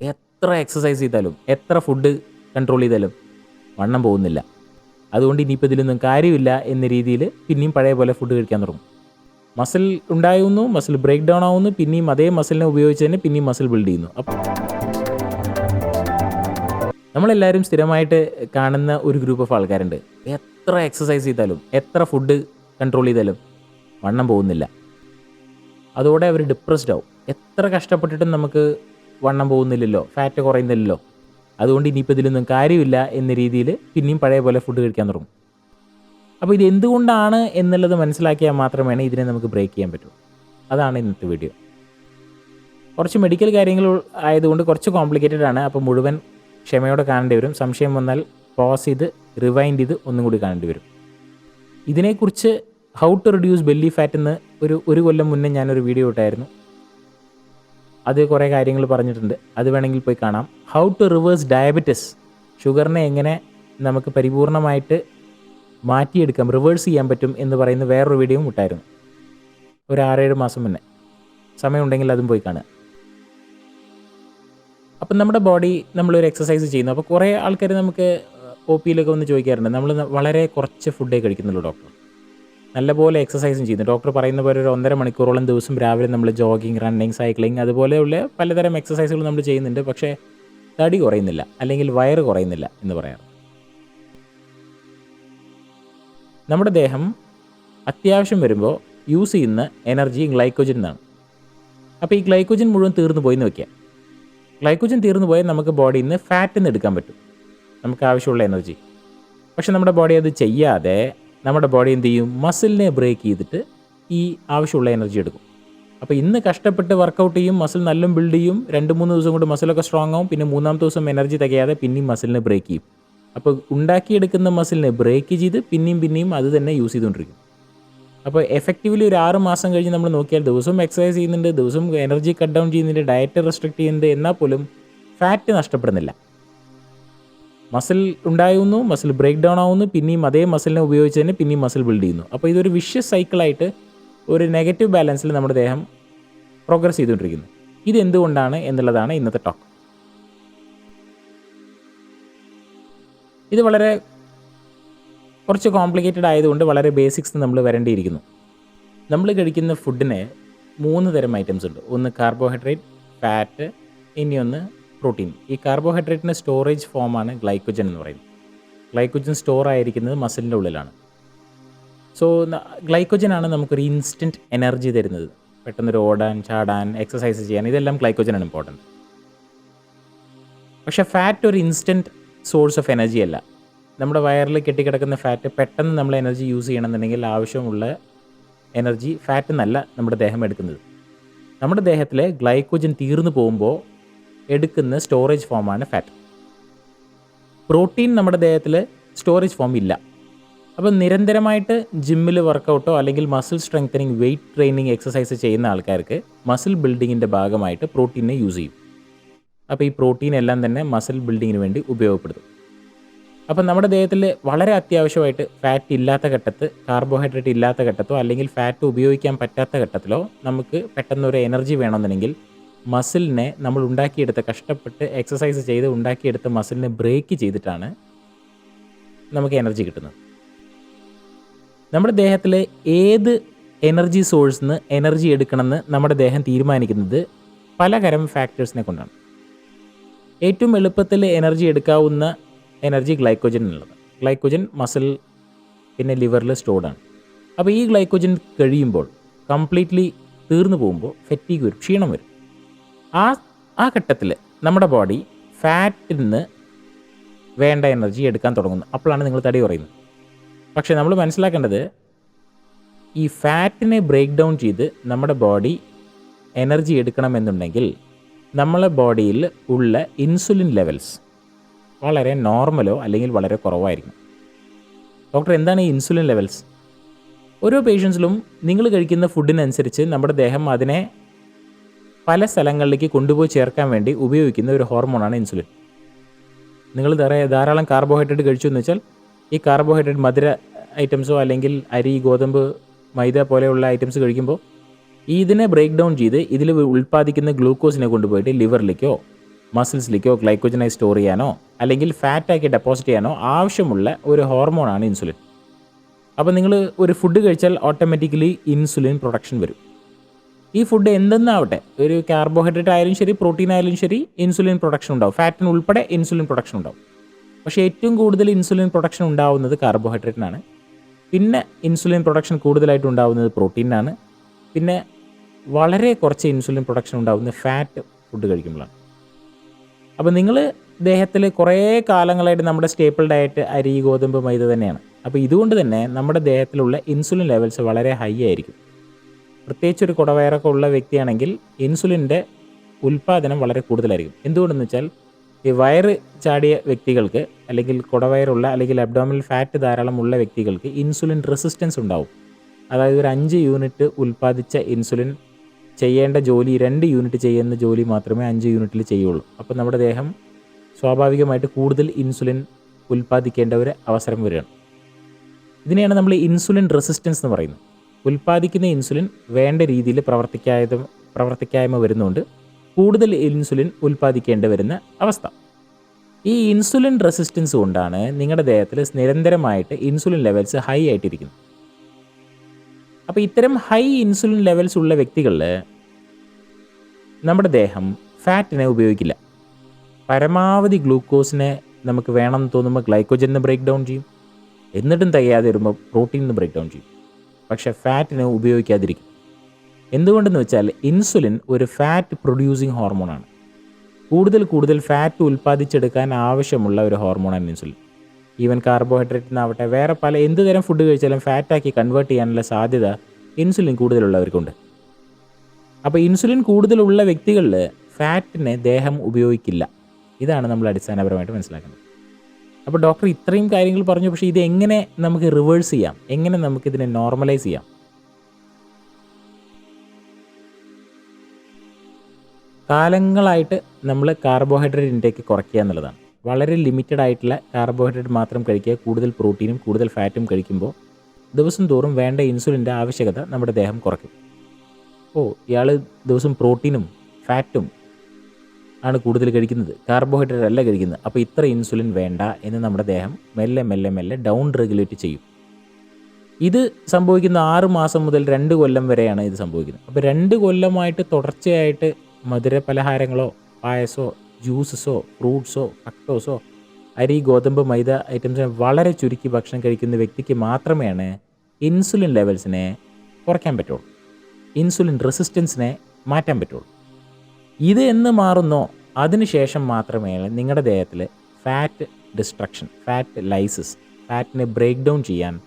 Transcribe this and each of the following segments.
എത്ര എക്സസൈസ് ചെയ്താലും എത്ര ഫുഡ് കൺട്രോൾ ചെയ്താലും വണ്ണം പോകുന്നില്ല. അതുകൊണ്ട് ഇനിയിപ്പോൾ ഇതിലൊന്നും കാര്യമില്ല എന്ന രീതിയിൽ പിന്നെയും പഴയ പോലെ ഫുഡ് കഴിക്കാൻ തുടങ്ങും. മസിൽ ഉണ്ടാകുന്നു മസിൽ ബ്രേക്ക് ഡൗൺ ആവുന്നു പിന്നെയും അതേ മസിലിനെ ഉപയോഗിച്ച് തന്നെ പിന്നെയും മസിൽ ബിൽഡ് ചെയ്യുന്നു. അപ്പം നമ്മളെല്ലാവരും സ്ഥിരമായിട്ട് കാണുന്ന ഒരു ഗ്രൂപ്പ് ഓഫ് ആൾക്കാരുണ്ട്. എത്ര എക്സസൈസ് ചെയ്താലും എത്ര ഫുഡ് കൺട്രോൾ ചെയ്താലും വണ്ണം പോകുന്നില്ല. അതോടെ അവർ ഡിപ്രസ്ഡ് ആവും. എത്ര കഷ്ടപ്പെട്ടിട്ടും നമുക്ക് വണ്ണം പോകുന്നില്ലല്ലോ ഫാറ്റ് കുറയുന്നില്ലല്ലോ. അതുകൊണ്ട് ഇനിയിപ്പോൾ ഇതിലൊന്നും കാര്യമില്ല എന്ന രീതിയിൽ പിന്നെയും പഴയ പോലെ ഫുഡ് കഴിക്കാൻ തുടങ്ങും. അപ്പോൾ ഇത് എന്തുകൊണ്ടാണ് എന്നുള്ളത് മനസ്സിലാക്കിയാൽ മാത്രമേ ഇതിനെ നമുക്ക് ബ്രേക്ക് ചെയ്യാൻ പറ്റൂ. അതാണ് ഇന്നത്തെ വീഡിയോ കുറച്ച് മെഡിക്കൽ കാര്യങ്ങൾ ആയതുകൊണ്ട് കുറച്ച് കോംപ്ലിക്കേറ്റഡ് ആണ്. അപ്പോൾ മുഴുവൻ ക്ഷമയോടെ കാണേണ്ടി വരും. സംശയം വന്നാൽ പോസ് ചെയ്ത് റിവൈൻഡ് ചെയ്ത് ഒന്നും കൂടി കാണേണ്ടി വരും. ഇതിനെക്കുറിച്ച് how to reduce belly fat എന്ന് ഒരു ഒരു കൊല്ലം മുന്നേ ഞാനൊരു വീഡിയോ ഇട്ടായിരുന്നു. അത് കുറേ കാര്യങ്ങൾ പറഞ്ഞിട്ടുണ്ട്. അത് വേണമെങ്കിൽ പോയി കാണാം. ഹൗ ടു റിവേഴ്സ് ഡയബറ്റിസ് ഷുഗറിനെ എങ്ങനെ നമുക്ക് പരിപൂർണമായിട്ട് മാറ്റിയെടുക്കാം റിവേഴ്സ് ചെയ്യാൻ പറ്റും എന്ന് പറയുന്ന വേറൊരു വീഡിയോയും ഇട്ടായിരുന്നു. ഒരു ആറേഴ് മാസം മുന്നേ. സമയമുണ്ടെങ്കിൽ അതും പോയി കാണുക. അപ്പം നമ്മുടെ ബോഡി നമ്മളൊരു എക്സസൈസ് ചെയ്യുന്നു. അപ്പോൾ കുറേ ആൾക്കാർ നമുക്ക് ഒ പിയിലൊക്കെ വന്ന് ചോദിക്കാറുണ്ട്. നമ്മൾ വളരെ കുറച്ച് ഫുഡേ കഴിക്കുന്നുള്ളൂ ഡോക്ടർ നല്ലപോലെ എക്സസൈസും ചെയ്യുന്നു ഡോക്ടർ പറയുന്ന പോലെ ഒരു ഒന്നര മണിക്കൂറോളം ദിവസം രാവിലെ നമ്മൾ ജോഗിങ് റണ്ണിങ് സൈക്ലിംഗ് അതുപോലെയുള്ള പലതരം എക്സസൈസുകൾ നമ്മൾ ചെയ്യുന്നുണ്ട്. പക്ഷേ തടി കുറയുന്നില്ല. അല്ലെങ്കിൽ വയറ് കുറയുന്നില്ല എന്ന് പറയാറ് നമ്മുടെ ദേഹം അത്യാവശ്യം വരുമ്പോൾ യൂസ് ചെയ്യുന്ന എനർജി ഗ്ലൈക്കോജൻ എന്നാണ് അപ്പോൾ ഈ ഗ്ലൈക്കോജൻ മുഴുവൻ തീർന്നു പോയി എന്ന് വയ്ക്കുക ഗ്ലൈക്കോജൻ തീർന്നു പോയാൽ നമുക്ക് ബോഡിയിൽ നിന്ന് ഫാറ്റ് നിന്ന് എടുക്കാൻ പറ്റും. നമുക്ക് ആവശ്യമുള്ള എനർജി പക്ഷെ നമ്മുടെ ബോഡി അത് ചെയ്യാതെ നമ്മുടെ ബോഡി എന്ത് ചെയ്യും? മസിലിനെ ബ്രേക്ക് ചെയ്തിട്ട് ഈ ആവശ്യമുള്ള എനർജി എടുക്കും. അപ്പോൾ ഇന്ന് കഷ്ടപ്പെട്ട് വർക്കൗട്ട് ചെയ്യും മസിൽ നല്ല ബിൽഡ് ചെയ്യും രണ്ട് മൂന്ന് ദിവസം കൊണ്ട് മസിലൊക്കെ സ്ട്രോങ് ആവും പിന്നെ മൂന്നാമത്തെ ദിവസം എനർജി തികയാതെ പിന്നെയും മസിലിനെ ബ്രേക്ക് ചെയ്യും. അപ്പോൾ ഉണ്ടാക്കിയെടുക്കുന്ന മസിലിനെ ബ്രേക്ക് ചെയ്ത് പിന്നെയും പിന്നെയും അത് തന്നെ യൂസ് ചെയ്തുകൊണ്ടിരിക്കും. അപ്പോൾ എഫക്റ്റീവ്ലി ഒരു ആറ് മാസം കഴിഞ്ഞ് നമ്മൾ നോക്കിയാൽ ദിവസവും എക്സസൈസ് ചെയ്യുന്നുണ്ട് ദിവസവും എനർജി കട്ട് ഡൗൺ ചെയ്യുന്നുണ്ട് ഡയറ്റ് റെസ്ട്രിക്ട് ചെയ്യുന്നുണ്ട് എന്നാൽ പോലും ഫാറ്റ് നഷ്ടപ്പെടുന്നില്ല. മസിൽ ഉണ്ടാകുന്നു മസിൽ ബ്രേക്ക് ഡൗൺ ആവുന്നു പിന്നെയും അതേ മസിലിനെ ഉപയോഗിച്ച് തന്നെ പിന്നെയും മസിൽ ബിൽഡ് ചെയ്യുന്നു. അപ്പോൾ ഇതൊരു വിഷ്യസ് സൈക്കിളായിട്ട് ഒരു നെഗറ്റീവ് ബാലൻസിൽ നമ്മുടെ ദേഹം പ്രോഗ്രസ് ചെയ്തുകൊണ്ടിരിക്കുന്നു. ഇതെന്തുകൊണ്ടാണ് എന്നുള്ളതാണ് ഇന്നത്തെ ടോക്ക് ഇത് വളരെ കുറച്ച് കോംപ്ലിക്കേറ്റഡ് ആയതുകൊണ്ട് വളരെ ബേസിക്സ് നമ്മൾ വരേണ്ടിയിരിക്കുന്നു. നമ്മൾ കഴിക്കുന്ന ഫുഡിന് മൂന്ന് തരം ഐറ്റംസ് ഉണ്ട്. ഒന്ന് കാർബോഹൈഡ്രേറ്റ് ഫാറ്റ് ഇനിയൊന്ന് പ്രോട്ടീൻ. ഈ കാർബോഹൈഡ്രേറ്റിന്റെ സ്റ്റോറേജ് ഫോമാണ് ഗ്ലൈക്കോജൻ എന്ന് പറയുന്നത്. ഗ്ലൈക്കോജൻ സ്റ്റോർ ആയിരിക്കുന്നത് മസിലിന്റെ ഉള്ളിലാണ്. സോ ഗ്ലൈക്കോജൻ ആണ് നമുക്കൊരു ഇൻസ്റ്റന്റ് എനർജി തരുന്നത്. പെട്ടെന്ന് ഓടാൻ ചാടാൻ എക്സസൈസ് ചെയ്യാൻ ഇതെല്ലാം ഗ്ലൈക്കോജനാണ് ഇമ്പോർട്ടന്റ് പക്ഷേ ഫാറ്റ് ഒരു ഇൻസ്റ്റന്റ് സോഴ്സ് ഓഫ് എനർജി അല്ല. നമ്മുടെ വയറിൽ കെട്ടിക്കിടക്കുന്ന ഫാറ്റ് പെട്ടെന്ന് നമ്മൾ എനർജി യൂസ് ചെയ്യണമെന്നുണ്ടെങ്കിൽ ആവശ്യമുള്ള എനർജി ഫാറ്റ് എന്നല്ല നമ്മുടെ ദേഹം എടുക്കുന്നത്. നമ്മുടെ ദേഹത്തിലെ ഗ്ലൈക്കോജൻ തീർന്നു പോകുമ്പോൾ എടുക്കുന്ന സ്റ്റോറേജ് ഫോമാണ് ഫാറ്റ് പ്രോട്ടീൻ നമ്മുടെ ദേഹത്തിൽ സ്റ്റോറേജ് ഫോം ഇല്ല. അപ്പോൾ നിരന്തരമായിട്ട് ജിമ്മിൽ വർക്കൗട്ടോ അല്ലെങ്കിൽ muscle strengthening weight training exercise ചെയ്യുന്ന ആൾക്കാർക്ക് മസിൽ ബിൽഡിങ്ങിന്റെ ഭാഗമായിട്ട് പ്രോട്ടീനെ യൂസ് ചെയ്യും. അപ്പോൾ ഈ പ്രോട്ടീൻ എല്ലാം തന്നെ മസിൽ ബിൽഡിങ്ങിന് വേണ്ടി ഉപയോഗപ്പെടുത്തും. അപ്പം നമ്മുടെ ദേഹത്തിൽ വളരെ അത്യാവശ്യമായിട്ട് ഫാറ്റ് ഇല്ലാത്ത ഘട്ടത്ത് കാർബോഹൈഡ്രേറ്റ് ഇല്ലാത്ത ഘട്ടത്തോ അല്ലെങ്കിൽ ഫാറ്റ് ഉപയോഗിക്കാൻ പറ്റാത്ത ഘട്ടത്തിലോ നമുക്ക് പെട്ടെന്നൊരു എനർജി വേണമെന്നുണ്ടെങ്കിൽ മസിലിനെ നമ്മൾ ഉണ്ടാക്കിയെടുത്ത കഷ്ടപ്പെട്ട് എക്സസൈസ് ചെയ്ത് ഉണ്ടാക്കിയെടുത്ത മസിലിനെ ബ്രേക്ക് ചെയ്തിട്ടാണ് നമുക്ക് എനർജി കിട്ടുന്നത്. നമ്മുടെ ദേഹത്തിലെ ഏത് എനർജി സോഴ്സിൽ നിന്ന് എനർജി എടുക്കണമെന്ന് നമ്മുടെ ദേഹം തീരുമാനിക്കുന്നത് പലതരം ഫാക്ടേഴ്സിനെ കൊണ്ടാണ്. ഏറ്റവും എളുപ്പത്തിൽ എനർജി എടുക്കാവുന്ന എനർജി ഗ്ലൈക്കോജൻ എന്നുള്ളത്. ഗ്ലൈക്കോജൻ മസിൽ പിന്നെ ലിവറിൽ സ്റ്റോർഡാണ് അപ്പോൾ ഈ ഗ്ലൈക്കോജൻ കഴിയുമ്പോൾ കംപ്ലീറ്റ്ലി തീർന്നു പോകുമ്പോൾ ഫെറ്റീഗ് വരും ക്ഷീണം വരും. ആ ആ ഘട്ടത്തിൽ നമ്മുടെ ബോഡി ഫാറ്റിൽ നിന്ന് വേണ്ട എനർജി എടുക്കാൻ തുടങ്ങുന്നു. അപ്പോഴാണ് നിങ്ങൾ തടി കുറയുന്നത്. പക്ഷേ നമ്മൾ മനസ്സിലാക്കേണ്ടത് ഈ ഫാറ്റിനെ ബ്രേക്ക് ഡൗൺ ചെയ്ത് നമ്മുടെ ബോഡി എനർജി എടുക്കണമെന്നുണ്ടെങ്കിൽ നമ്മളെ ബോഡിയിൽ ഉള്ള ഇൻസുലിൻ ലെവൽസ് വളരെ നോർമലോ അല്ലെങ്കിൽ വളരെ കുറവായിരിക്കും. ഡോക്ടർ എന്താണ് ഈ ഇൻസുലിൻ ലെവൽസ് ഓരോ പേഷ്യൻസിലും നിങ്ങൾ കഴിക്കുന്ന ഫുഡിനനുസരിച്ച് നമ്മുടെ ദേഹം അതിനെ പല സ്ഥലങ്ങളിലേക്ക് കൊണ്ടുപോയി ചേർക്കാൻ വേണ്ടി ഉപയോഗിക്കുന്ന ഒരു ഹോർമോണാണ് ഇൻസുലിൻ. നിങ്ങൾ ധാരാളം കാർബോഹൈഡ്രേറ്റ് കഴിച്ചു എന്ന് വെച്ചാൽ ഈ കാർബോഹൈഡ്രേറ്റ് മധുര ഐറ്റംസോ അല്ലെങ്കിൽ അരി ഗോതമ്പ് മൈദ പോലെയുള്ള ഐറ്റംസ് കഴിക്കുമ്പോൾ ഇതിനെ ബ്രേക്ക് ഡൗൺ ചെയ്ത് ഇതിൽ ഉൽപ്പാദിക്കുന്ന ഗ്ലൂക്കോസിനെ കൊണ്ടുപോയിട്ട് ലിവറിലേക്കോ മസിൽസിലേക്കോ ഗ്ലൈക്കോജനായി സ്റ്റോർ ചെയ്യാനോ അല്ലെങ്കിൽ ഫാറ്റാക്കി ഡെപ്പോസിറ്റ് ചെയ്യാനോ ആവശ്യമുള്ള ഒരു ഹോർമോണാണ് ഇൻസുലിൻ. അപ്പോൾ നിങ്ങൾ ഒരു ഫുഡ് കഴിച്ചാൽ ഓട്ടോമാറ്റിക്കലി ഇൻസുലിൻ പ്രൊഡക്ഷൻ വരും. ഈ ഫുഡ് എന്തെന്നാവട്ടെ? ഒരു കാർബോഹൈഡ്രേറ്റ് ആയാലും ശരി പ്രോട്ടീൻ ആയാലും ശരി ഇൻസുലിൻ പ്രൊഡക്ഷൻ ഉണ്ടാവും. ഫാറ്റിന് ഉൾപ്പെടെ ഇൻസുലിൻ പ്രൊഡക്ഷൻ ഉണ്ടാവും. പക്ഷേ ഏറ്റവും കൂടുതൽ ഇൻസുലിൻ പ്രൊഡക്ഷൻ ഉണ്ടാവുന്നത് കാർബോഹൈഡ്രേറ്റിനാണ് പിന്നെ ഇൻസുലിൻ പ്രൊഡക്ഷൻ കൂടുതലായിട്ട് ഉണ്ടാവുന്നത് പ്രോട്ടീനാണ് പിന്നെ വളരെ കുറച്ച് ഇൻസുലിൻ പ്രൊഡക്ഷൻ ഉണ്ടാവുന്നത് ഫാറ്റ് ഫുഡ് കഴിക്കുമ്പോഴാണ്. അപ്പോൾ നിങ്ങൾ ദേഹത്തിൽ കുറേ കാലങ്ങളായിട്ട് നമ്മുടെ സ്റ്റേപ്പിൾ ഡയറ്റ് അരി ഗോതമ്പ് മൈദ തന്നെയാണ്. അപ്പോൾ ഇതുകൊണ്ട് തന്നെ നമ്മുടെ ദേഹത്തിലുള്ള ഇൻസുലിൻ ലെവൽസ് വളരെ ഹൈ ആയിരിക്കും. പ്രത്യേകിച്ച് ഒരു കുടവയറൊക്കെ ഉള്ള വ്യക്തിയാണെങ്കിൽ ഇൻസുലിന്റെ ഉൽപ്പാദനം വളരെ കൂടുതലായിരിക്കും. എന്തുകൊണ്ടെന്ന് വെച്ചാൽ ഈ വയറ് ചാടിയ വ്യക്തികൾക്ക് അല്ലെങ്കിൽ കുടവയറുള്ള അല്ലെങ്കിൽ അബ്ഡോമിനൽ ഫാറ്റ് ധാരാളം ഉള്ള വ്യക്തികൾക്ക് ഇൻസുലിൻ റെസിസ്റ്റൻസ് ഉണ്ടാവും. അതായത് ഒരു അഞ്ച് യൂണിറ്റ് ഉൽപ്പാദിച്ച ഇൻസുലിൻ ചെയ്യേണ്ട ജോലി രണ്ട് യൂണിറ്റ് ചെയ്യുന്ന ജോലി മാത്രമേ അഞ്ച് യൂണിറ്റിൽ ചെയ്യുള്ളൂ. അപ്പോൾ നമ്മുടെ ദേഹം സ്വാഭാവികമായിട്ട് കൂടുതൽ ഇൻസുലിൻ ഉൽപ്പാദിക്കേണ്ട ഒരു അവസരം വരികയാണ്. ഇതിനെയാണ് നമ്മൾ ഇൻസുലിൻ റെസിസ്റ്റൻസ് എന്ന് പറയുന്നത്. ഉൽപ്പാദിക്കുന്ന ഇൻസുലിൻ വേണ്ട രീതിയിൽ പ്രവർത്തിക്കാതെ പ്രവർത്തിക്കായ്മ വരുന്നുണ്ട്. കൂടുതൽ ഇൻസുലിൻ ഉൽപ്പാദിക്കേണ്ടി വരുന്ന അവസ്ഥ. ഈ ഇൻസുലിൻ റെസിസ്റ്റൻസ് കൊണ്ടാണ് നിങ്ങളുടെ ദേഹത്തിൽ നിരന്തരമായിട്ട് ഇൻസുലിൻ ലെവൽസ് ഹൈ ആയിട്ടിരിക്കുന്നത്. അപ്പോൾ ഇത്തരം ഹൈ ഇൻസുലിൻ ലെവൽസ് ഉള്ള വ്യക്തികളിൽ നമ്മുടെ ദേഹം ഫാറ്റിനെ ഉപയോഗിക്കില്ല. പരമാവധി ഗ്ലൂക്കോസിനെ നമുക്ക് വേണമെന്ന് തോന്നുമ്പോൾ ഗ്ലൈക്കോജൻ ബ്രേക്ക് ഡൗൺ ചെയ്യും. എന്നിട്ടും തികയാതെ വരുമ്പോൾ പ്രോട്ടീൻ ബ്രേക്ക് ഡൗൺ ചെയ്യും. പക്ഷേ ഫാറ്റിനെ ഉപയോഗിക്കാതിരിക്കും. എന്തുകൊണ്ടെന്ന് വെച്ചാൽ ഇൻസുലിൻ ഒരു ഫാറ്റ് പ്രൊഡ്യൂസിങ് ഹോർമോണാണ് കൂടുതൽ കൂടുതൽ ഫാറ്റ് ഉൽപ്പാദിച്ചെടുക്കാൻ ആവശ്യമുള്ള ഒരു ഹോർമോണാണ് ഇൻസുലിൻ. ഈവൻ കാർബോഹൈഡ്രേറ്റിനാവട്ടെ വേറെ പല എന്ത് തരം ഫുഡ് കഴിച്ചാലും ഫാറ്റാക്കി കൺവേർട്ട് ചെയ്യാനുള്ള സാധ്യത ഇൻസുലിൻ കൂടുതലുള്ളവർക്കുണ്ട്. അപ്പോൾ ഇൻസുലിൻ കൂടുതലുള്ള വ്യക്തികളിൽ ഫാറ്റിനെ ദേഹം ഉപയോഗിക്കില്ല. ഇതാണ് നമ്മൾ അടിസ്ഥാനപരമായിട്ട് മനസ്സിലാക്കുന്നത് അപ്പോൾ ഡോക്ടർ ഇത്രയും കാര്യങ്ങൾ പറഞ്ഞു പക്ഷേ ഇത് എങ്ങനെ നമുക്ക് റിവേഴ്സ് ചെയ്യാം? എങ്ങനെ നമുക്കിതിനെ നോർമലൈസ് ചെയ്യാം? കാലങ്ങളായിട്ട് നമ്മൾ കാർബോഹൈഡ്രേറ്റ് ഇൻടേക്ക് കുറയ്ക്കുക എന്നുള്ളതാണ്. വളരെ ലിമിറ്റഡ് ആയിട്ടുള്ള കാർബോഹൈഡ്രേറ്റ് മാത്രം കഴിക്കുക കൂടുതൽ പ്രോട്ടീനും കൂടുതൽ ഫാറ്റും കഴിക്കുമ്പോൾ ദിവസം തോറും വേണ്ട ഇൻസുലിന്റെ ആവശ്യകത നമ്മുടെ ദേഹം കുറയ്ക്കും. ഓ ഇയാൾ ദിവസം പ്രോട്ടീനും ഫാറ്റും ആണ് കൂടുതൽ കഴിക്കുന്നത്. കാർബോഹൈഡ്രേറ്റ് അല്ല കഴിക്കുന്നത്. അപ്പോൾ ഇത്ര ഇൻസുലിൻ വേണ്ട എന്ന് നമ്മുടെ ദേഹം മെല്ലെ മെല്ലെ മെല്ലെ ഡൗൺ റെഗുലേറ്റ് ചെയ്യും. ഇത് സംഭവിക്കുന്ന ആറ് മാസം മുതൽ രണ്ട് കൊല്ലം വരെയാണ് ഇത് സംഭവിക്കുന്നത്. അപ്പോൾ രണ്ട് കൊല്ലമായിട്ട് തുടർച്ചയായിട്ട് മധുര പലഹാരങ്ങളോ പായസോ ജ്യൂസസോ ഫ്രൂട്ട്സോ കട്ടോസോ അരി ഗോതമ്പ് മൈദ ഐറ്റംസിനെ വളരെ ചുരുക്കി ഭക്ഷണം കഴിക്കുന്ന വ്യക്തിക്ക് മാത്രമേയാണ് ഇൻസുലിൻ ലെവൽസിനെ കുറയ്ക്കാൻ പറ്റുള്ളൂ. ഇൻസുലിൻ റെസിസ്റ്റൻസിനെ മാറ്റാൻ പറ്റുള്ളൂ. ഇത് എന്ന് മാറുന്നോ? അതിനുശേഷം മാത്രമേ നിങ്ങളുടെ ദേഹത്തിൽ ഫാറ്റ് ഡിസ്ട്രക്ഷൻ ഫാറ്റ് ലൈസിസ് ഫാറ്റിനെ ബ്രേക്ക് ഡൗൺ ചെയ്യാൻ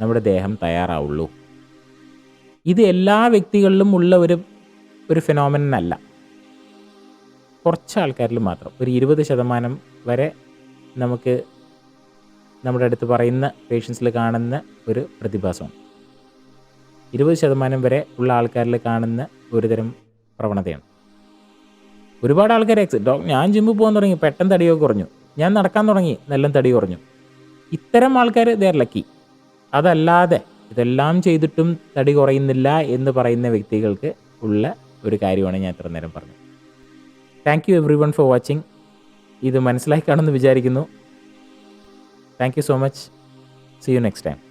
നമ്മുടെ ദേഹം തയ്യാറാവുള്ളൂ. ഇത് എല്ലാ വ്യക്തികളിലും ഉള്ള ഒരു ഒരു ഫിനോമിനൻ അല്ല. കുറച്ച് ആൾക്കാരിൽ മാത്രം ഒരു ഇരുപത് ശതമാനം വരെ നമുക്ക് നമ്മുടെ അടുത്ത് പറയുന്ന പേഷ്യൻസിൽ കാണുന്ന ഒരു പ്രതിഭാസമാണ്. ഇരുപത് ശതമാനം വരെ ഉള്ള ആൾക്കാരിൽ കാണുന്ന ഒരുതരം പ്രവണതയാണ്. ഒരുപാട് ആൾക്കാർ എക്സ് ഞാൻ ജിമ്മിൽ പോകാൻ തുടങ്ങി പെട്ടെന്ന് തടിയൊക്കെ കുറഞ്ഞു. ഞാൻ നടക്കാൻ തുടങ്ങി നല്ല തടി കുറഞ്ഞു. ഇത്തരം ആൾക്കാർ ദേർ ലക്കി അതല്ലാതെ ഇതെല്ലാം ചെയ്തിട്ടും തടി കുറയുന്നില്ല എന്ന് പറയുന്ന വ്യക്തികൾക്ക് ഉള്ള ഒരു കാര്യമാണ് ഞാൻ ഇത്ര നേരം പറഞ്ഞത്. Thank you everyone for watching ഇത് മനസ്സിലാക്കി കാണുമെന്ന് വിചാരിക്കുന്നു. Thank you so much see you next time